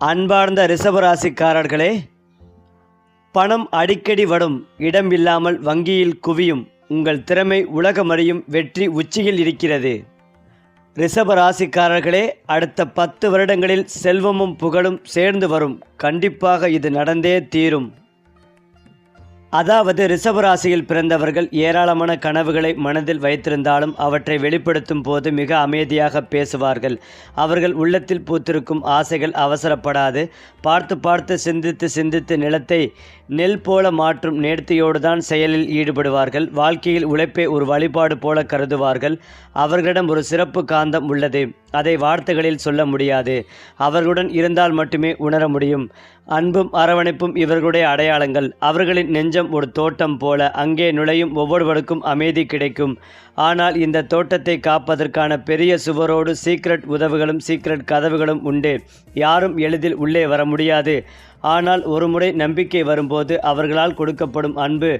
அன்பார்ந்த ரிஷபராசிக்காரர்களே பணம் அடிக்கடி வரும் இடம் இல்லாமல் வங்கியில் குவியும் உங்கள் திறமை உலகமறியும் வெற்றி உச்சியில் இருக்கிறது. ரிஷபராசிக்காரர்களே அடுத்த பத்து வருடங்களில் செல்வமும் புகழும் சேர்ந்து வரும். கண்டிப்பாக இது நடந்தே தீரும். அதாவது ரிஷபராசியில் பிறந்தவர்கள் ஏராளமான கனவுகளை மனதில் வைத்திருந்தாலும் அவற்றை வெளிப்படுத்தும் போது மிக அமைதியாக பேசுவார்கள். அவர்கள் உள்ளத்தில் பூத்திருக்கும் ஆசைகள் அவசரப்படாது. பார்த்து பார்த்து சிந்தித்து சிந்தித்து நிலத்தை நெல் போல மாற்றும் நேர்த்தியோடு தான் செயலில் ஈடுபடுவார்கள். வாழ்க்கையில் உழைப்பை ஒரு வழிபாடு போல கருதுவார்கள். அவர்களிடம் ஒரு சிறப்பு காந்தம் உள்ளது. அதை வார்த்தைகளில் சொல்ல முடியாது. அவர்களுடன் இருந்தால் மட்டுமே உணர முடியும். அன்பும் அரவணைப்பும் இவர்களுடைய அடையாளங்கள். அவர்களின் நெஞ்சம் ஒரு தோட்டம் போல அங்கே நுழையும் ஒவ்வொருவருக்கும் அமைதி கிடைக்கும். ஆனால் இந்த தோட்டத்தை காப்பதற்கான பெரிய சுவரோடு சீக்ரெட் உதவுகளும் சீக்ரெட் கதவுகளும் உண்டு. யாரும் எளிதில் உள்ளே வர முடியாது. ஆனால் ஒருமுறை நம்பிக்கை வரும்போது அவர்களால் கொடுக்கப்படும் அன்பு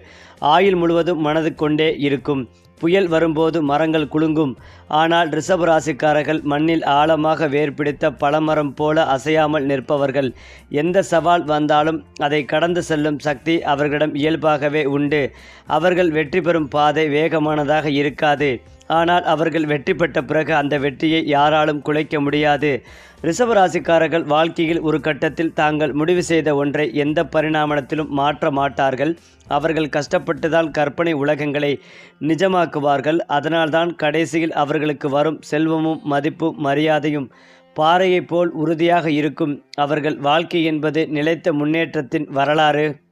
ஆயுள் முழுவதும் மனது கொண்டே இருக்கும். புயல் வரும்போது மரங்கள் குலுங்கும். ஆனால் ரிஷப ராசிக்காரர்கள் மண்ணில் ஆழமாக வேர் பிடித்த பழமரம் போல அசையாமல் நிற்பவர்கள். எந்த சவால் வந்தாலும் அதை கடந்து செல்லும் சக்தி அவர்களிடம் இயல்பாகவே உண்டு. அவர்கள் வெற்றி பெறும் பாதை வேகமானதாக இருக்காது. ஆனால் அவர்கள் வெற்றி பெற்ற பிறகு அந்த வெற்றியை யாராலும் குலைக்க முடியாது. ரிஷபராசிக்காரர்கள் வாழ்க்கையில் ஒரு கட்டத்தில் தாங்கள் முடிவு செய்த ஒன்றை எந்த பரிணாமத்திலும் மாற்ற மாட்டார்கள். அவர்கள் கஷ்டப்பட்டுதான் கற்பனை உலகங்களை நிஜமாக்குவார்கள். அதனால்தான் கடைசியில் அவர்களுக்கு வரும் செல்வமும் மதிப்பும் மரியாதையும் பாறையைப் போல் உறுதியாக இருக்கும். அவர்கள் வாழ்க்கை என்பது நிலைத்த முன்னேற்றத்தின் வரலாறு.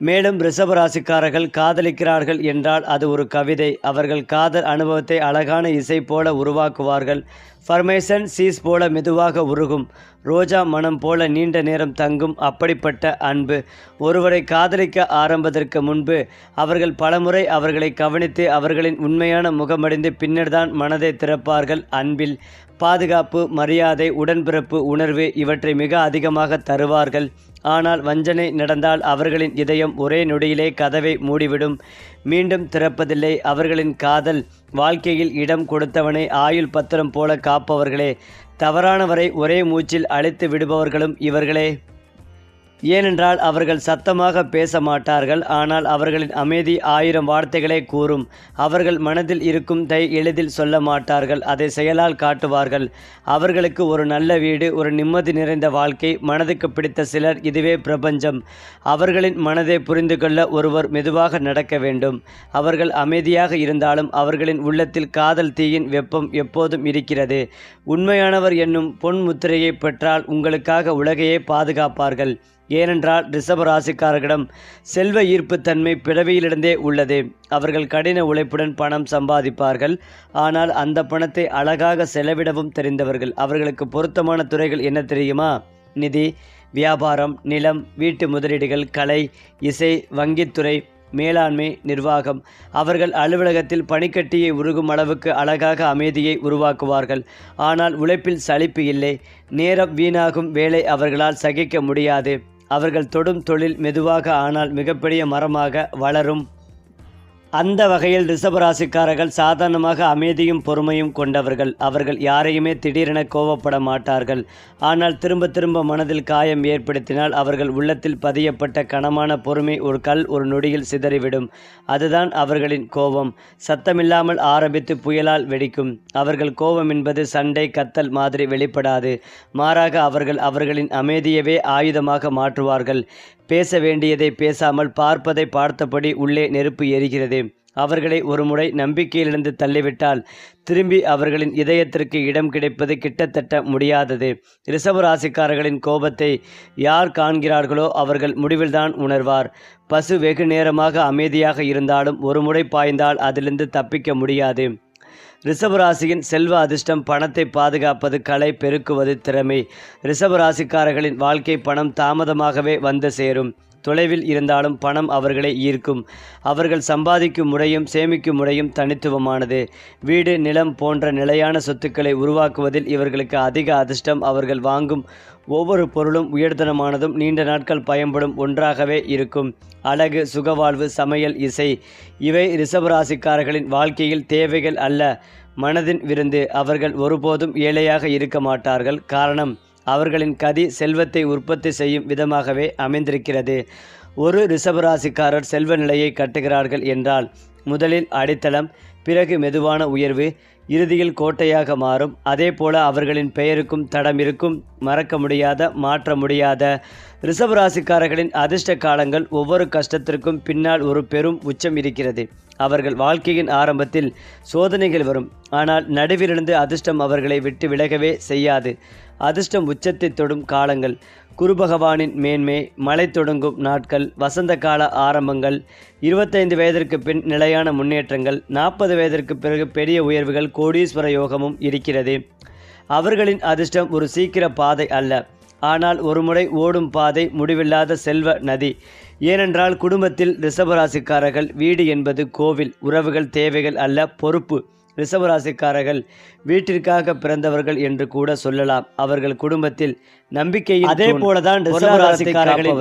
மேலும் ரிஷபராசிக்காரர்கள் காதலிக்கிறார்கள் என்றால் அது ஒரு கவிதை. அவர்கள் காதல் அனுபவத்தை அழகான இசை போல உருவாக்குவார்கள். ஃபர்மேஷன் சீஸ் போல மெதுவாக உருகும். ரோஜா மனம் போல நீண்ட நேரம் தங்கும் அப்படிப்பட்ட அன்பு. ஒருவரை காதலிக்க ஆரம்பதற்கு முன்பு அவர்கள் பலமுறை அவர்களை கவனித்து அவர்களின் உண்மையான முகமடைந்து பின்னர்தான் மனதை திறப்பார்கள். அன்பில் பாதுகாப்பு மரியாதை உடன்பிறப்பு உணர்வு இவற்றை மிக அதிகமாக தருவார்கள். ஆனால் வஞ்சனை நடந்தால் அவர்களின் இதயம் ஒரே நொடியிலே கதவை மூடிவிடும். மீண்டும் திறப்பதில்லை. அவர்களின் காதல் வாழ்க்கையில் இடம் கொடுத்தவனை ஆயுள் பத்திரம் போல காப்பவர்களே. தவறானவரை ஒரே மூச்சில் அழைத்து விடுபவர்களும் இவர்களே. ஏனென்றால் அவர்கள் சத்தமாக பேச மாட்டார்கள் ஆனால் அவர்களின் அமைதி ஆயிரம் வார்த்தைகளே கூறும். அவர்கள் மனதில் இருக்கும் தை எளிதில் சொல்ல மாட்டார்கள் அதை செயலால் காட்டுவார்கள். அவர்களுக்கு ஒரு நல்ல வீடு ஒரு நிம்மதி நிறைந்த வாழ்க்கை மனதுக்கு பிடித்த சிலர் இதுவே பிரபஞ்சம். அவர்களின் மனதை புரிந்து கொள்ள ஒருவர் மெதுவாக நடக்க வேண்டும். அவர்கள் அமைதியாக இருந்தாலும் அவர்களின் உள்ளத்தில் காதல் தீயின் வெப்பம் எப்போதும் இருக்கிறது. உண்மையானவர் என்னும் பொன் முத்திரையை பெற்றால் உங்களுக்காக உலகையே பாதுகாப்பார்கள். ஏனென்றால் ரிஷப ராசிக்காரர்களிடம் செல்வ ஈர்ப்புத்தன்மை பிறவியிலிருந்தே உள்ளது. அவர்கள் கடின உழைப்புடன் பணம் சம்பாதிப்பார்கள். ஆனால் அந்த பணத்தை அழகாக செலவிடவும் தெரிந்தவர்கள். அவர்களுக்கு பொருத்தமான துறைகள் என்ன தெரியுமா? நிதி வியாபாரம் நிலம் வீட்டு முதலீடுகள் கலை இசை வங்கித்துறை மேலாண்மை நிர்வாகம். அவர்கள் அலுவலகத்தில் பனிக்கட்டியை உருகும் அளவுக்கு அழகாக அமைதியை உருவாக்குவார்கள். ஆனால் உழைப்பில் சலிப்பு இல்லை. நேரம் வீணாகும் வேலை அவர்களால் சகிக்க முடியாது. அவர்கள் தொடும் தொழில் மெதுவாக ஆனால் மிகப்பெரிய மரமாக வளரும். அந்த வகையில் ரிஷபராசிக்காரர்கள் சாதாரணமாக அமைதியும் பொறுமையும் கொண்டவர்கள். அவர்கள் யாரையுமே திடீரென கோவப்பட மாட்டார்கள். ஆனால் திரும்ப திரும்ப மனதில் காயம் ஏற்படுத்தினால் அவர்கள் உள்ளத்தில் பதியப்பட்ட கனமான பொறுமை ஒரு கல் ஒரு நொடியில் சிதறிவிடும். அதுதான் அவர்களின் கோபம். சத்தமில்லாமல் ஆரம்பித்து புயலால் வெடிக்கும். அவர்கள் கோபம் என்பது சண்டை கத்தல் மாதிரி வெளிப்படாது. மாறாக அவர்கள் அவர்களின் அமைதியவே ஆயுதமாக மாற்றுவார்கள். பேச வேண்டியதை பேசாமல் பார்ப்பதை பார்த்தபடி உள்ளே நெருப்பு எரிகிறது அவர்களை ஒருமுறை நம்பிக்கையிலிருந்து தள்ளிவிட்டால் திரும்பி அவர்களின் இதயத்திற்கு இடம் கிடைப்பது கிட்டத்தட்ட முடியாதது. ரிஷப ராசிக்காரர்களின் கோபத்தை யார் காண்கிறார்களோ அவர்கள் முடிவில்தான் உணர்வார். பசு வெகு நேரமாக அமைதியாக இருந்தாலும் ஒருமுறை பாய்ந்தால் அதிலிருந்து தப்பிக்க முடியாது. ரிஷபராசியின் செல்வ அதிர்ஷ்டம் பணத்தை பாதுகாப்பது கலை பெருக்குவது திறமை. ரிஷபராசிக்காரர்களின் வாழ்க்கை பணம் தாமதமாகவே வந்து சேரும். தொலைவில் இருந்தாலும் பணம் அவர்களை ஈர்க்கும். அவர்கள் சம்பாதிக்கும் முறையும் சேமிக்கும் முறையும் தனித்துவமானது. வீடு நிலம் போன்ற நிலையான சொத்துக்களை உருவாக்குவதில் இவர்களுக்கு அதிக அதிர்ஷ்டம் அவர்கள் வாங்கும். ஒவ்வொரு பொருளும் உயர்தனமானதும் நீண்ட நாட்கள் பயன்படும் ஒன்றாகவே இருக்கும். அழகு சுகவாழ்வு சமையல் இசை இவை ரிஷபராசிக்காரர்களின் வாழ்க்கையில் தேவைகள் அல்ல. மனதின் விருந்து அவர்கள் ஒருபோதும் ஏழையாக இருக்க மாட்டார்கள். காரணம் அவர்களின் கதி செல்வத்தை உற்பத்தி செய்யும் விதமாகவே அமைந்திருக்கிறது. ஒரு ரிஷபராசிக்காரர் செல்வ நிலையை கட்டுகிறார்கள் என்றால் முதலில் அடித்தளம் பிறகு மெதுவான உயர்வு இறுதியில் கோட்டையாக மாறும். அதே போல அவர்களின் பெயருக்கும் தடம் இருக்கும் மறக்க முடியாத மாற்ற முடியாத ரிஷபராசிக்காரர்களின் அதிர்ஷ்ட காலங்கள் ஒவ்வொரு கஷ்டத்திற்கும் பின்னால் ஒரு பெரும் உச்சம் இருக்கிறது. அவர்கள் வாழ்க்கையின் ஆரம்பத்தில் சோதனைகள் வரும். ஆனால் நடுவிலிருந்து அதிர்ஷ்டம் அவர்களை விட்டு விலகவே செய்யாது. அதிர்ஷ்டம் உச்சத்தை தொடும் காலங்கள். குரு பகவானின் மேன்மை மழை தொடங்கும் நாட்கள் வசந்த கால ஆரம்பங்கள் இருபத்தைந்து வயதிற்கு பின் நிலையான முன்னேற்றங்கள் நாற்பது வயதிற்கு பிறகு பெரிய உயர்வுகள் கோடீஸ்வர யோகமும் இருக்கிறது. அவர்களின் அதிர்ஷ்டம் ஒரு சீக்கிர பாதை அல்ல. ஆனால் ஒருமுறை ஓடும் பாதை முடிவில்லாத செல்வ நதி. ஏனென்றால் குடும்பத்தில் ரிஷபராசிக்காரர்கள் வீடு என்பது கோவில் உறவுகள் தேவைகள் அல்ல பொறுப்பு. ரிஷபராசிக்காரர்கள் வீட்டிற்காக பிறந்தவர்கள் என்று கூட சொல்லலாம். அவர்கள் குடும்பத்தில் நம்பிக்கையில் அதே போலதான்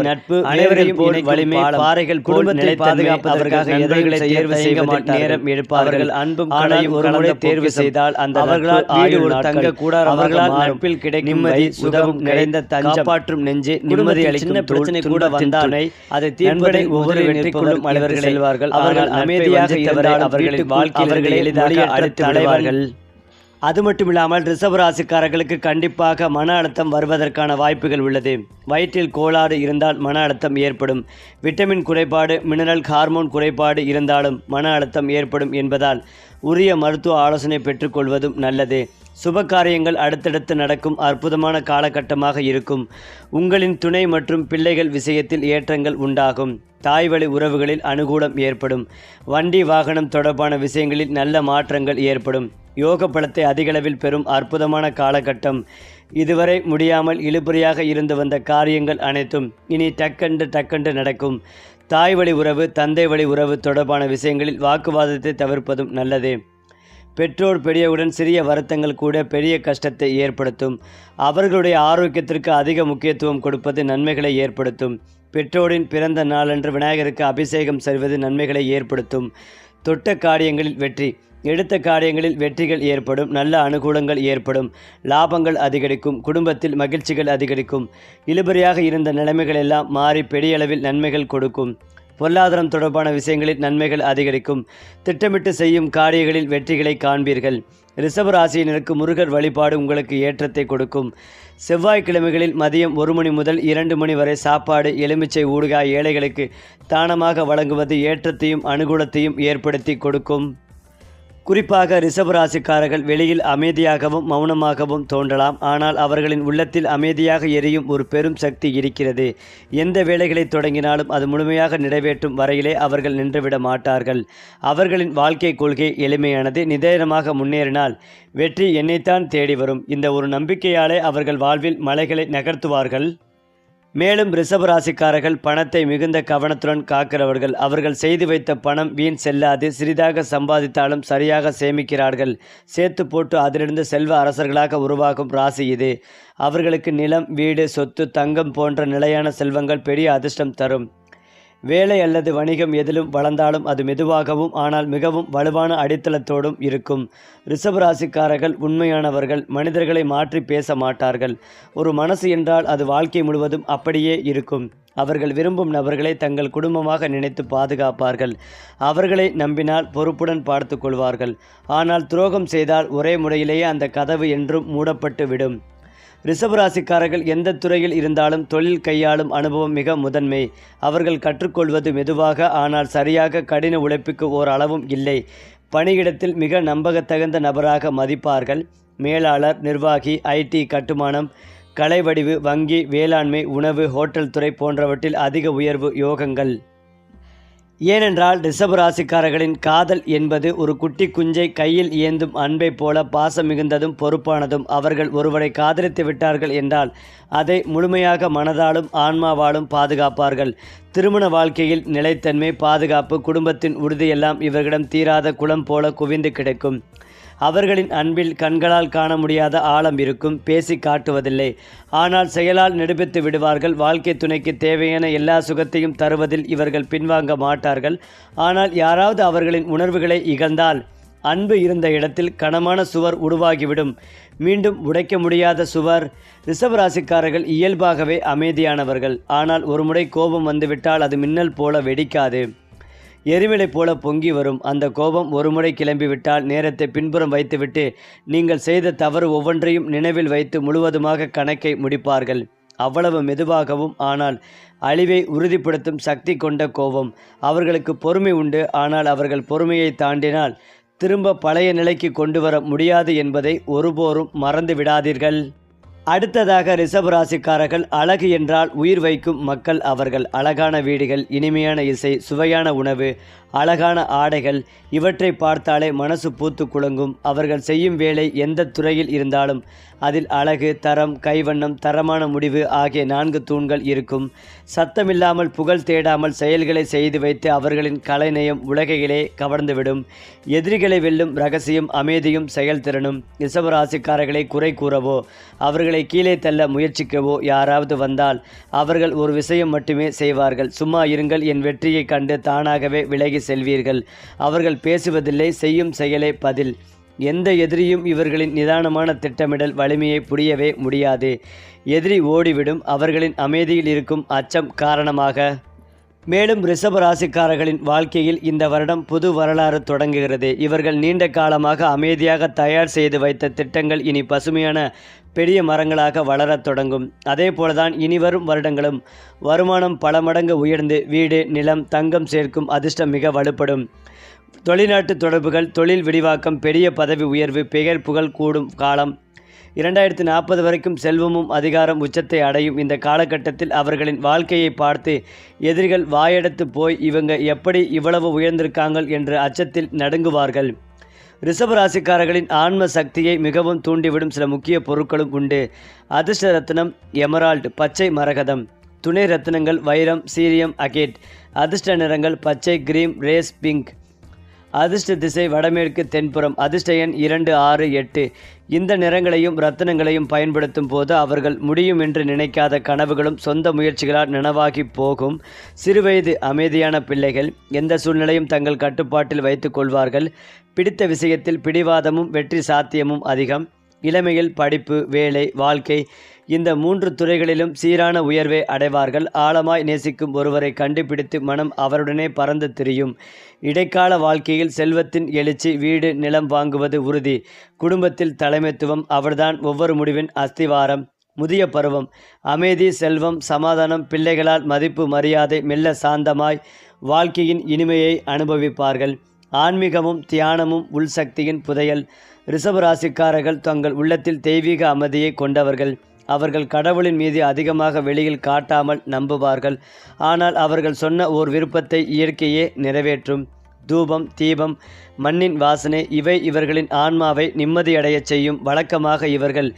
நட்பு அனைவரையும் போல் வலிமை பாறைகள் குடும்பத்தை பாதுகாப்பதற்காக எதைகளை தேர்வு செய்ய மாட்டார் நேரம் எடுப்பார்கள் அன்பும் கலையும் ஒரு முறை தேர்வு செய்தால் அந்த அவர்களால் வீடு ஒரு தங்க கூடாரம் அவர்களால் நட்பில் கிடைக்கும் நிம்மதி சுதவும் நிறைந்த காப்பாற்றும் நெஞ்சு நிம்மதி அளிக்கும் பிரச்சனை கூட வந்தால் அதை தீர்ப்பதை ஒவ்வொரு வெற்றிக்குள்ளும் அனைவர்கள் செல்வார்கள் அவர்கள் அமைதியாக இருந்தால் அவர்களின் வாழ்க்கை அவர்களை எளிதாக அடுத்து விடுவார்கள். அது மட்டும் இல்லாமல் ரிசர்வ் ராசிக்காரர்களுக்கு கண்டிப்பாக மன அழுத்தம் வருவதற்கான வாய்ப்புகள் உள்ளது. வயிற்றில் கோளாறு இருந்தால் மன அழுத்தம் ஏற்படும். விட்டமின் குறைபாடு மினரல் ஹார்மோன் குறைபாடு இருந்தாலும் மன அழுத்தம் ஏற்படும் என்பதால் உரிய மருத்துவ ஆலோசனை பெற்றுக்கொள்வதும் நல்லது. சுப காரியங்கள் அடுத்தடுத்து நடக்கும் அற்புதமான காலகட்டமாக இருக்கும். உங்களின் துணை மற்றும் பிள்ளைகள் விஷயத்தில் ஏற்றங்கள் உண்டாகும். தாய் வழி உறவுகளில் அனுகூலம் ஏற்படும். வண்டி வாகனம் தொடர்பான விஷயங்களில் நல்ல மாற்றங்கள் ஏற்படும். யோக பலத்தை அதிகளவில் பெறும் அற்புதமான காலகட்டம். இதுவரை முடியாமல் இழுபறியாக இருந்து வந்த காரியங்கள் அனைத்தும் இனி டக்கண்டு டக்கண்டு நடக்கும். தாய் வழி உறவு தந்தை வழி உறவு தொடர்பான விஷயங்களில் வாக்குவாதத்தை தவிர்ப்பதும் நல்லது. பெற்றோர் பெரியவுடன் சிறிய வருத்தங்கள் கூட பெரிய கஷ்டத்தை ஏற்படுத்தும். அவர்களுடைய ஆரோக்கியத்திற்கு அதிக முக்கியத்துவம் கொடுப்பது நன்மைகளை ஏற்படுத்தும். பெற்றோரின் பிறந்த நாளன்று விநாயகருக்கு அபிஷேகம் செய்வது நன்மைகளை ஏற்படுத்தும். தொட்ட காரியங்களில் வெற்றி எடுத்த காரியங்களில் வெற்றிகள் ஏற்படும் நல்ல அனுகூலங்கள் ஏற்படும் லாபங்கள் அதிகரிக்கும் குடும்பத்தில் மகிழ்ச்சிகள் அதிகரிக்கும். இழுபறியாக இருந்த நிலைமைகள் எல்லாம் மாறி பெரிய அளவில் நன்மைகள் கொடுக்கும். பொருளாதாரம் தொடர்பான விஷயங்களில் நன்மைகள் அதிகரிக்கும். திட்டமிட்டு செய்யும் காரியங்களில் வெற்றிகளை காண்பீர்கள். ரிஷப ராசியினருக்கு முருகர் வழிபாடு உங்களுக்கு ஏற்றத்தை கொடுக்கும். செவ்வாய்க்கிழமைகளில் மதியம் ஒரு மணி முதல் இரண்டு மணி வரை சாப்பாடு எலுமிச்சை ஊடுகாய் ஏழைகளுக்கு தானமாக வழங்குவது ஏற்றத்தையும் அனுகூலத்தையும் ஏற்படுத்தி கொடுக்கும். குறிப்பாக ரிஷபராசிக்காரர்கள் வெளியில் அமைதியாகவும் மௌனமாகவும் தோன்றலாம். ஆனால் அவர்களின் உள்ளத்தில் அமைதியாக எரியும் ஒரு பெரும் சக்தி இருக்கிறது. எந்த வேலைகளை தொடங்கினாலும் அது முழுமையாக நிறைவேற்றும் வரையிலே அவர்கள் நின்றுவிட மாட்டார்கள். அவர்களின் வாழ்க்கை கொள்கை எளிமையானது. நிதானமாக முன்னேறினால் வெற்றி என்னைத்தான் தேடி வரும். இந்த ஒரு நம்பிக்கையாலே அவர்கள் வாழ்வில் மலைகளை நகர்த்துவார்கள். மேலும் ரிஷபராசிக்காரர்கள் பணத்தை மிகுந்த கவனத்துடன் காக்கிறவர்கள். அவர்கள் செய்து வைத்த பணம் வீண் செல்லாது சிறிதாக சம்பாதித்தாலும் சரியாக சேமிக்கிறார்கள். சேர்த்து போட்டு அதிலிருந்து செல்வ அரசர்களாக உருவாகும் ராசி இது. அவர்களுக்கு நிலம் வீடு சொத்து தங்கம் போன்ற நிலையான செல்வங்கள் பெரிய அதிர்ஷ்டம் தரும். வேலை அல்லது வணிகம் எதிலும் வளர்ந்தாலும் அது மெதுவாகவும் ஆனால் மிகவும் வலுவான அடித்தளத்தோடும் இருக்கும். ரிஷபராசிக்காரர்கள் உண்மையானவர்கள் மனிதர்களை மாற்றி பேச மாட்டார்கள். ஒரு மனசு என்றால் அது வாழ்க்கை முழுவதும் அப்படியே இருக்கும். அவர்கள் விரும்பும் நபர்களை தங்கள் குடும்பமாக நினைத்து பாதுகாப்பார்கள். அவர்களை நம்பினால் பொறுப்புடன் பார்த்து கொள்வார்கள். ஆனால் துரோகம் செய்தால் ஒரே முறையிலேயே அந்த கதவு என்றும் மூடப்பட்டு விடும் ரிஷபராசிக்காரர்கள் எந்த துறையில் இருந்தாலும் தொழில் கையாளும் அனுபவம் மிக முதன்மை. அவர்கள் கற்றுக்கொள்வது மெதுவாக ஆனால் சரியாக கடின உழைப்புக்கு ஓர் அளவும் இல்லை. பணியிடத்தில் மிக நம்பகத்தகுந்த நபராக மதிப்பார்கள். மேலாளர் நிர்வாகி ஐடி கட்டுமானம் கலைவடிவு வங்கி வேளாண்மை உணவு ஹோட்டல் துறை போன்றவற்றில் அதிக உயர்வு யோகங்கள். ஏனென்றால் ரிஷபராசிக்காரர்களின் காதல் என்பது ஒரு குட்டி குஞ்சை கையில் ஏந்தும் அன்பை போல பாசம் மிகுந்ததும் பொறுப்பானதும் அவர்கள் ஒருவரை காதலித்து விட்டார்கள் என்றால் அதை முழுமையாக மனதாலும் ஆன்மாவாலும் பாதுகாப்பார்கள். திருமண வாழ்க்கையில் நிலைத்தன்மை பாதுகாப்பு குடும்பத்தின் உறுதியெல்லாம் இவர்களிடம் தீராத குளம் போல குவிந்து கிடைக்கும். அவர்களின் அன்பில் கண்களால் காண முடியாத ஆழம் இருக்கும் பேசி காட்டுவதில்லை. ஆனால் செயலால் நெடுபித்து விடுவார்கள். வாழ்க்கை துணைக்கு தேவையான எல்லா சுகத்தையும் தருவதில் இவர்கள் பின்வாங்க மாட்டார்கள். ஆனால் யாராவது அவர்களின் உணர்வுகளை இகழ்ந்தால் அன்பு இருந்த இடத்தில் கனமான சுவர் உருவாகிவிடும். மீண்டும் உடைக்க முடியாத சுவர். ரிஷபராசிக்காரர்கள் இயல்பாகவே அமைதியானவர்கள். ஆனால் ஒருமுறை கோபம் வந்துவிட்டால் அது மின்னல் போல வெடிக்காது. எரிமலை போல பொங்கி வரும். அந்த கோபம் ஒருமுறை கிளம்பிவிட்டால் நேரத்தை பின்புறம் வைத்துவிட்டு நீங்கள் செய்த தவறு ஒவ்வொன்றையும் நினைவில் வைத்து முழுவதுமாக கணக்கை முடிப்பார்கள். அவ்வளவு மெதுவாகவும் ஆனால் அழிவை உறுதிப்படுத்தும் சக்தி கொண்ட கோபம். அவர்களுக்கு பொறுமை உண்டு. ஆனால் அவர்கள் பொறுமையை தாண்டினால் திரும்ப பழைய நிலைக்கு கொண்டு வர முடியாது என்பதை ஒருபோரும் மறந்து விடாதீர்கள் அடுத்ததாக ரிஷப ராசிக்காரர்கள் அழகு என்றால் உயிர் வைக்கும் மக்கள் அவர்கள். அழகான வீடுகள் இனிமையான இசை சுவையான உணவு அழகான ஆடைகள் இவற்றை பார்த்தாலே மனசு பூத்து குலுங்கும். அவர்கள் செய்யும் வேலை எந்த துறையில் இருந்தாலும் அதில் அழகு தரம் கைவண்ணம் தரமான முடிவு ஆகிய நான்கு தூண்கள் இருக்கும். சத்தமில்லாமல் புகழ் தேடாமல் செயல்களை செய்து வைத்து அவர்களின் கலைநயம் உலகையிலே கவர்ந்துவிடும். எதிரிகளை வெல்லும் ரகசியம் அமைதியும் செயல்திறனும். ரிசவராசிக்காரர்களை குறை கூறவோ அவர்களை கீழே தள்ள முயற்சிக்கவோ யாராவது வந்தால் அவர்கள் ஒரு விஷயம் மட்டுமே செய்வார்கள். சும்மா இருங்கள் என் வெற்றியை கண்டு தானாகவே விலகி செல்வீர்கள். அவர்கள் பேசுவதில்லை செய்யும் செயலே பதில். எந்த எதிரியும் இவர்களின் நிதானமான திட்டமிடல் வலிமையை புரியவே முடியாது. எதிரி ஓடிவிடும் அவர்களின் அமைதியில் இருக்கும் அச்சம் காரணமாக. மேலும் ரிஷப ராசிக்காரர்களின் வாழ்க்கையில் இந்த வருடம் புது வரலாறு தொடங்குகிறது. இவர்கள் நீண்ட காலமாக அமைதியாக தயார் செய்து வைத்த திட்டங்கள் இனி பசுமையான பெரிய மரங்களாக வளரத் தொடங்கும். அதே போலதான் இனி வரும் வருடங்களும் வருமானம் பல மடங்கு உயர்ந்து வீடு நிலம் தங்கம் சேர்க்கும் அதிர்ஷ்டம் மிக வலுப்படும். தொழில்நாட்டு தொடர்புகள் தொழில் விரிவாக்கம் பெரிய பதவி உயர்வு பெயர் புகழ் கூடும் காலம் இரண்டாயிரத்தி நாற்பது வரைக்கும் செல்வமும் அதிகாரம் உச்சத்தை அடையும் இந்த காலகட்டத்தில் அவர்களின் வாழ்க்கையை பார்த்து எதிரிகள் வாயெடுத்து போய் இவங்க எப்படி இவ்வளவு உயர்ந்திருக்காங்க என்று அச்சத்தில் நடுங்குவார்கள். ரிஷப ராசிக்காரர்களின் ஆன்ம சக்தியை மிகவும் தூண்டிவிடும் சில முக்கிய பொருட்களும் உண்டு. அதிர்ஷ்ட ரத்னம் எமரால்டு பச்சை மரகதம் துணை ரத்னங்கள் வைரம் சீரியம் அகேட். அதிர்ஷ்ட நிறங்கள் பச்சை கிரீம் ரேஸ் பிங்க். அதிர்ஷ்ட திசை வடமேற்கு தென்புறம் அதிர்ஷ்ட எண் இரண்டு ஆறு எட்டு. இந்த நிறங்களையும் ரத்தனங்களையும் பயன்படுத்தும் போது அவர்கள் முடியும் என்று நினைக்காத கனவுகளும் சொந்த முயற்சிகளால் நனவாகி போகும். சிறுவயது அமைதியான பிள்ளைகள் எந்த சூழ்நிலையும் தங்கள் கட்டுப்பாட்டில் வைத்துக் கொள்வார்கள். பிடித்த விஷயத்தில் பிடிவாதமும் வெற்றி சாத்தியமும் அதிகம். இளமையில் படிப்பு வேலை வாழ்க்கை இந்த மூன்று துறைகளிலும் சீரான உயர்வை அடைவார்கள். ஆழமாய் நேசிக்கும் ஒருவரை கண்டுபிடித்து மனம் அவருடனே பறந்து திரியும். இடைக்கால வாழ்க்கையில் செல்வத்தின் எழுச்சி வீடு நிலம் வாங்குவது உறுதி. குடும்பத்தில் தலைமைத்துவம் அவர்தான் ஒவ்வொரு முடிவின் அஸ்திவாரம். முதிய பருவம் அமைதி செல்வம் சமாதானம் பிள்ளைகளால் மதிப்பு மரியாதை மெல்ல சாந்தமாய் வாழ்க்கையின் இனிமையை அனுபவிப்பார்கள். ஆன்மீகமும் தியானமும் உள்சக்தியின் புதையல். ரிஷபராசிக்காரர்கள் தங்கள் உள்ளத்தில் தெய்வீக அமைதியை கொண்டவர்கள். அவர்கள் கடவுளின் மீது அதிகமாக வெளியில் காட்டாமல் நம்புவார்கள். ஆனால் அவர்கள் சொன்ன ஓர் விருப்பத்தை இயற்கையே நிறைவேற்றும். தூபம் தீபம் மண்ணின் வாசனை இவை இவர்களின் ஆன்மாவை நிம்மதியடையச் செய்யும் வழக்கமாக இவர்கள்.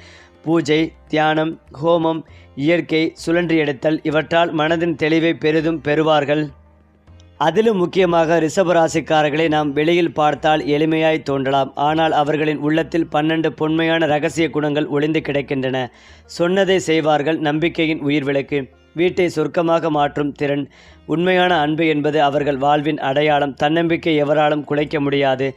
பூஜை தியானம் ஹோமம் இயற்கை சுழன்றியெடுத்தல் இவற்றால் மனதின் தெளிவை பெரிதும் பெறுவார்கள். அதிலும் முக்கியமாக ரிஷபராசிக்காரர்களை நாம் வெளியில் பார்த்தால் எளிமையாய் தோன்றலாம். ஆனால் அவர்களின் உள்ளத்தில் பன்னெண்டு பொன்மையான ரகசிய குணங்கள் ஒளிந்து கிடக்கின்றன. சொன்னதை செய்வார்கள் நம்பிக்கையின் உயிர் விளக்கு. வீட்டை சொர்க்கமாக மாற்றும் திறன். உண்மையான அன்பு என்பது அவர்கள் வாழ்வின் அடையாளம். தன்னம்பிக்கை எவராலும் குலைக்க முடியாது.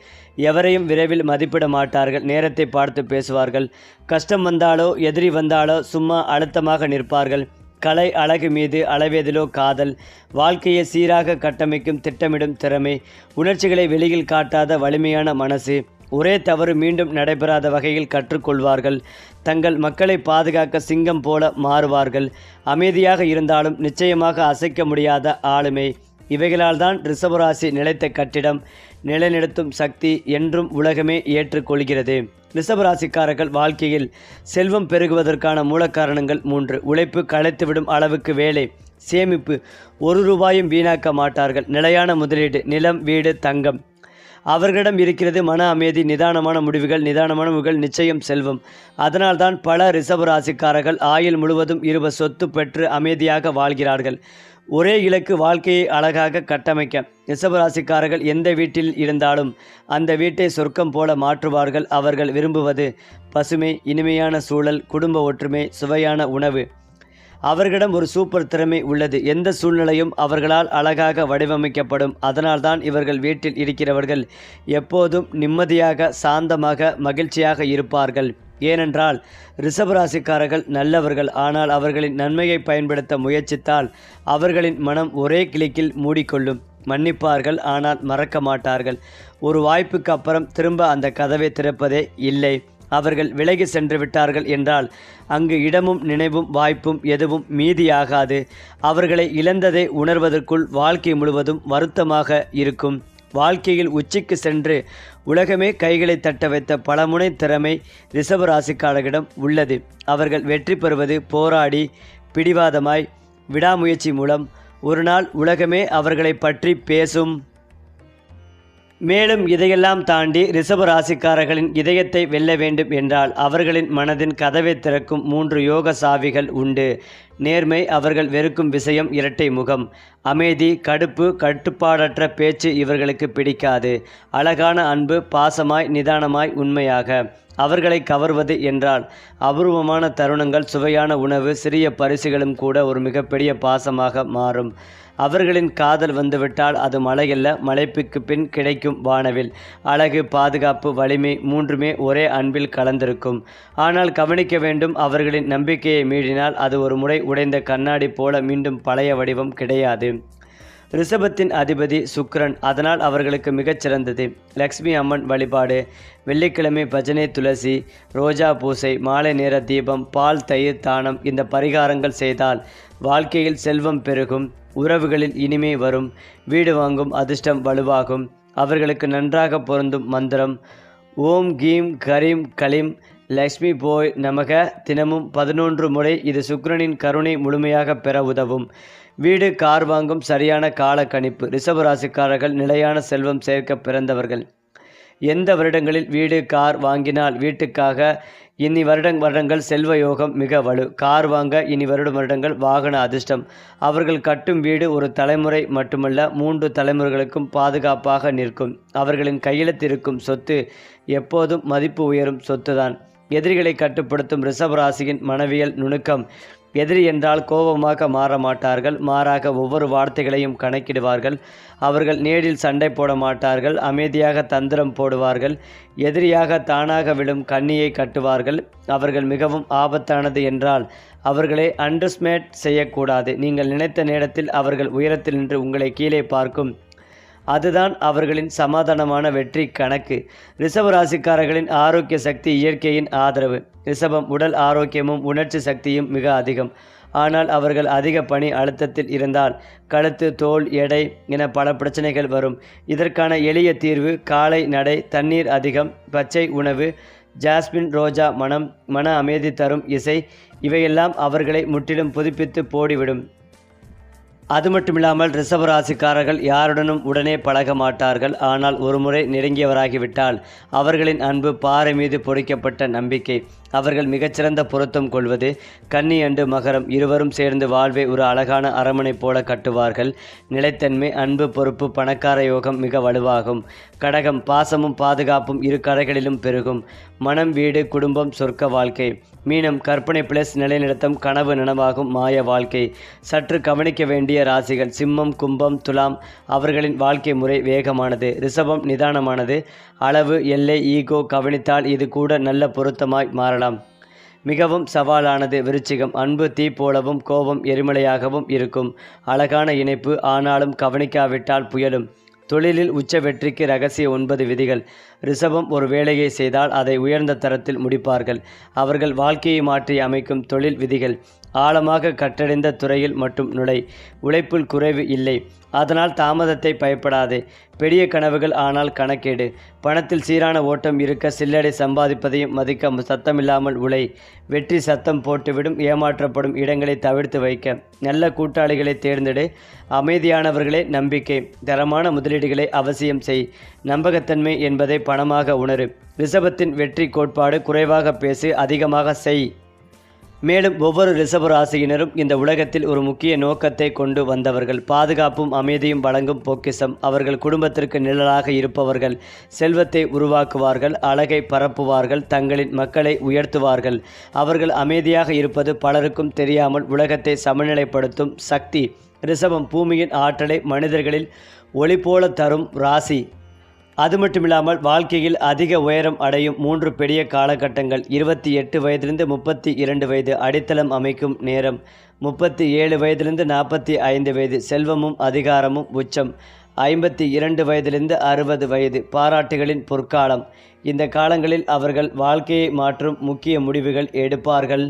எவரையும் விரைவில் மதிப்பிட மாட்டார்கள். நேரத்தை பார்த்து பேசுவார்கள். கஷ்டம் வந்தாலோ எதிரி வந்தாலோ சும்மா அழுத்தமாக நிற்பார்கள். கலை அழகு மீது அளவேதிலோ காதல் வாழ்க்கையை சீராக கட்டமைக்கும் திட்டமிடும் திறமை உணர்ச்சிகளை வெளியில் காட்டாத வலிமையான மனசு ஒரே தவறு மீண்டும் நடைபெறாத வகையில் கற்றுக்கொள்வார்கள். தங்கள் மக்களை பாதுகாக்க சிங்கம் போல மாறுவார்கள். அமைதியாக இருந்தாலும் நிச்சயமாக அசைக்க முடியாத ஆளுமை. இவைகளால் தான் ரிஷபராசி நிலைத்த கட்டிடம் நிலைநிறுத்தும் சக்தி என்றும் உலகமே ஏற்றுக்கொள்கிறது. ரிஷபராசிக்காரர்கள் வாழ்க்கையில் செல்வம் பெருகுவதற்கான மூல காரணங்கள் மூன்று. உழைப்பு களைத்துவிடும் அளவுக்கு வேலை. சேமிப்பு. ஒரு ரூபாயும் வீணாக்க மாட்டார்கள். நிலையான முதலீடு. நிலம் வீடு தங்கம். அவர்களிடம் இருக்கிறது மன அமைதி நிதானமான முடிவுகள் நிதானமான முடிவுகள் நிச்சயம் செல்வம். அதனால்தான் பல ரிஷபராசிக்காரர்கள் ஆயுள் முழுவதும் இருப சொத்து பெற்று அமைதியாக வாழ்கிறார்கள். ஒரே இலக்கு வாழ்க்கையை அழகாக கட்டமைக்க. ரிஷபராசிக்காரர்கள் எந்த வீட்டில் இருந்தாலும் அந்த வீட்டை சொர்க்கம் போல மாற்றுவார்கள். அவர்கள் விரும்புவது பசுமை இனிமையான சூழல் குடும்ப ஒற்றுமை சுவையான உணவு. அவர்களிடம் ஒரு சூப்பர் திறமை உள்ளது. எந்த சூழ்நிலையும் அவர்களால் அழகாக வடிவமைக்கப்படும். அதனால்தான் இவர்கள் வீட்டில் இருக்கிறவர்கள் எப்போதும் நிம்மதியாக சாந்தமாக மகிழ்ச்சியாக இருப்பார்கள். ஏனென்றால் ரிஷபராசிக்காரர்கள் நல்லவர்கள் ஆனால் அவர்களின் நன்மையை பயன்படுத்த முயற்சித்தால் அவர்களின் மனம் ஒரே கிளிக்கில் மூடிக்கொள்ளும். மன்னிப்பார்கள் ஆனால் மறக்க மாட்டார்கள். ஒரு வாய்ப்புக்கு அப்புறம் திரும்ப அந்த கதவை திறப்பதே இல்லை. அவர்கள் விலகி சென்று விட்டார்கள் என்றால் அங்கு இடமும் நினைவும் வாய்ப்பும் எதுவும் மீதியாகாது. அவர்களை இழந்ததை உணர்வதற்குள் வாழ்க்கை முழுவதும் வருத்தமாக இருக்கும். வாழ்க்கையில் உச்சிக்கு சென்று உலகமே கைகளை தட்ட வைத்த பலமுனை திறமை ரிஷபராசிக்காரர்களிடம் உள்ளது. அவர்கள் வெற்றி பெறுவது போராடி பிடிவாதமாய் விடாமுயற்சி மூலம் ஒரு நாள் உலகமே அவர்களை பற்றி பேசும். மேலும் இதையெல்லாம் தாண்டி ரிஷப ராசிக்காரர்களின் இதயத்தை வெல்ல வேண்டும் என்றால் அவர்களின் மனதின் கதவை திறக்கும் மூன்று யோக சாவிகள் உண்டு. நேர்மை அவர்கள் வெறுக்கும் விஷயம் இரட்டை முகம். அமைதி கடுப்பு கட்டுப்பாடற்ற பேச்சு இவர்களுக்கு பிடிக்காது. அழகான அன்பு பாசமாய் நிதானமாய் உண்மையாக. அவர்களை கவர்வது என்றால் அபூர்வமான தருணங்கள் சுவையான உணவு சிறிய பரிசுகளும் கூட ஒரு மிகப்பெரிய பாசமாக மாறும். அவர்களின் காதல் வந்துவிட்டால் அது மலையல்ல மலைப்புக்கு பின் கிடைக்கும் வானவில். அழகு பாதுகாப்பு வலிமை மூன்றுமே ஒரே அன்பில் கலந்திருக்கும். ஆனால் கவனிக்க வேண்டும் அவர்களின் நம்பிக்கையை மீறினால் அது ஒரு முறை உடைந்த கண்ணாடி போல மீண்டும் பழைய வடிவம் கிடையாது. ரிஷபத்தின் அதிபதி சுக்ரன் அதனால் அவர்களுக்கு மிகச்சிறந்தது. லக்ஷ்மி அம்மன் வழிபாடு வெள்ளிக்கிழமை பஜனை துளசி ரோஜா பூசை மாலை நேர தீபம் பால் தயிர் தானம் இந்த பரிகாரங்கள் செய்தால் வாழ்க்கையில் செல்வம் பெருகும். உறவுகளில் இனிமை வரும். வீடு வாங்கும் அதிர்ஷ்டம் வலுவாகும். அவர்களுக்கு நன்றாக பொருந்தும் மந்திரம். ஓம் கீம் கரீம் கலீம் லக்ஷ்மி போய் நமக. தினமும் பதினொன்று முறை இது சுக்கிரனின் கருணை முழுமையாக பெற உதவும். வீடு கார் வாங்கும் சரியான கால கணிப்பு ரிஷபராசிக்காரர்கள் நிலையான செல்வம் சேர்க்க பிறந்தவர்கள். எந்த வருடங்களில் வீடு கார் வாங்கினால் வீட்டுக்காக இனி வருடம் வருடங்கள் செல்வ யோகம் மிக வலு. கார் வாங்க இனி வருடம் வருடங்கள் வாகன அதிர்ஷ்டம். அவர்கள் கட்டும் வீடு ஒரு தலைமுறை மட்டுமல்ல மூன்று தலைமுறைகளுக்கும் பாதுகாப்பாக நிற்கும். அவர்களின் கையெழுத்து இருக்கும் சொத்து எப்போதும் மதிப்பு உயரும் சொத்துதான். எதிரிகளை கட்டுப்படுத்தும் ரிஷபராசியின் மனவியல் நுணுக்கம். எதிரி என்றால் கோபமாக மாற மாட்டார்கள் மாறாக ஒவ்வொரு வார்த்தைகளையும் கணக்கிடுவார்கள். அவர்கள் நேரில் சண்டை போட மாட்டார்கள் அமைதியாக தந்திரம் போடுவார்கள் எதிரியாக தானாக விழும் கண்ணியை கட்டுவார்கள். அவர்கள் மிகவும் ஆபத்தானது என்றால் அவர்களை அண்டர்ஸ்மேட் செய்யக்கூடாது. நீங்கள் நினைத்த நேரத்தில் அவர்கள் உயரத்தில் நின்று உங்களை கீழே பார்க்கும். அதுதான் அவர்களின் சமாதானமான வெற்றி கணக்கு. ரிஷப ராசிக்காரர்களின் ஆரோக்கிய சக்தி இயற்கையின் ஆதரவு. ரிஷபம் உடல் ஆரோக்கியமும் உணர்ச்சி சக்தியும் மிக அதிகம். ஆனால் அவர்கள் அதிக பணி அழுத்தத்தில் இருந்தால் கழுத்து தோல் எடை என பல பிரச்சனைகள் வரும். இதற்கான எளிய தீர்வு காலை நடை தண்ணீர் அதிகம் பச்சை உணவு ஜாஸ்மின் ரோஜா மனம் மன அமைதி தரும் இசை. இவையெல்லாம் அவர்களை முற்றிலும் புதுப்பித்து போடிவிடும். அது மட்டுமில்லாமல் ரிஷபராசிக்காரர்கள் யாருடனும் உடனே பழக மாட்டார்கள். ஆனால் ஒருமுறை நெருங்கியவராகிவிட்டால் அவர்களின் அன்பு பாறை மீது பொறிக்கப்பட்ட நம்பிக்கை. அவர்கள் மிகச்சிறந்த பொருத்தம் கொள்வது. கன்னி அண்டு மகரம் இருவரும் சேர்ந்து வாழ்வை ஒரு அழகான அரமனை போல கட்டுவார்கள். நிலைத்தன்மை அன்பு பொறுப்பு பணக்கார யோகம் மிக வலுவாகும். கடகம் பாசமும் பாதுகாப்பும் இரு கரைகளிலும் பெருகும். மனம் வீடு குடும்பம் சொர்க்க வாழ்க்கை. மீனம் கற்பனை பிளஸ் நிலைநிறுத்தம் கனவு நனவாகும் மாய வாழ்க்கை. சற்று கவனிக்க வேண்டிய ராசிகள் சிம்மம் கும்பம் துலாம் அவர்களின் வாழ்க்கை முறை வேகமானது ரிஷபம் நிதானமானது. அளவு எல்லை ஈகோ கவனித்தால் இது கூட நல்ல பொருத்தமாய் மாறலாம். மிகவும் சவாலானது விருச்சிகம். அன்பு தீ போலவும் கோபம் எரிமலையாகவும் இருக்கும். அழகான இணைப்பு ஆனாலும் கவனிக்காவிட்டால் புயலும். தொழிலில் உச்ச வெற்றிக்கு ரகசிய ஒன்பது விதிகள். ரிஷபம் ஒரு வேலையை செய்தால் அதை உயர்ந்த தரத்தில் முடிப்பார்கள். அவர்கள் வாழ்க்கையை மாற்றி அமைக்கும் தொழில் விதிகள். ஆழமாக கட்டடைந்த துறையில் மட்டும் நுழை. உழைப்பில் குறைவு இல்லை. அதனால் தாமதத்தை பயப்படாதே. பெரிய கனவுகள் ஆனால் கணக்கேடு. பணத்தில் சீரான ஓட்டம் இருக்க சில்லடை சம்பாதிப்பதையும் மதிக்க சத்தமில்லாமல் உழை. வெற்றி சத்தம் போட்டுவிடும் ஏமாற்றப்படும் இடங்களை தவிர்த்து வைக்க. நல்ல கூட்டாளிகளை தேர்ந்தெடு. அமைதியானவர்களே நம்பிக்கை. தரமான முதலீடுகளை அவசியம் செய். நம்பகத்தன்மை என்பதை பணமாக உணரு. ரிஷபத்தின் வெற்றி கோட்பாடு குறைவாக பேசு அதிகமாக செய். மேலும் ஒவ்வொரு ரிஷப ராசியினரும் இந்த உலகத்தில் ஒரு முக்கிய நோக்கத்தை கொண்டு வந்தவர்கள். பாதுகாப்பும் அமைதியும் வழங்கும் பொக்கிஷம். அவர்கள் குடும்பத்திற்கு நிழலாக இருப்பவர்கள். செல்வத்தை உருவாக்குவார்கள் அழகை பரப்புவார்கள் தங்களின் மக்களை உயர்த்துவார்கள். அவர்கள் அமைதியாக இருப்பது பலருக்கும் தெரியாமல் உலகத்தை சமநிலைப்படுத்தும் சக்தி. ரிஷபம் பூமியின் ஆற்றலை மனிதர்களில் ஒளி போல தரும் ராசி. அது மட்டும் இல்லாமல் வாழ்க்கையில் அதிக உயரம் அடையும் மூன்று பெரிய காலகட்டங்கள் இருபத்தி எட்டு வயதிலிருந்து முப்பத்தி இரண்டு வயது அடித்தளம் அமைக்கும் நேரம் முப்பத்தி ஏழு வயதிலிருந்து நாற்பத்தி ஐந்து வயது செல்வமும் அதிகாரமும் உச்சம் ஐம்பத்தி இரண்டு வயதிலிருந்து அறுபது வயது பாராட்டுகளின் பொற்காலம். இந்த காலங்களில் அவர்கள் வாழ்க்கையை மாற்றும் முக்கிய முடிவுகள் எடுப்பார்கள்.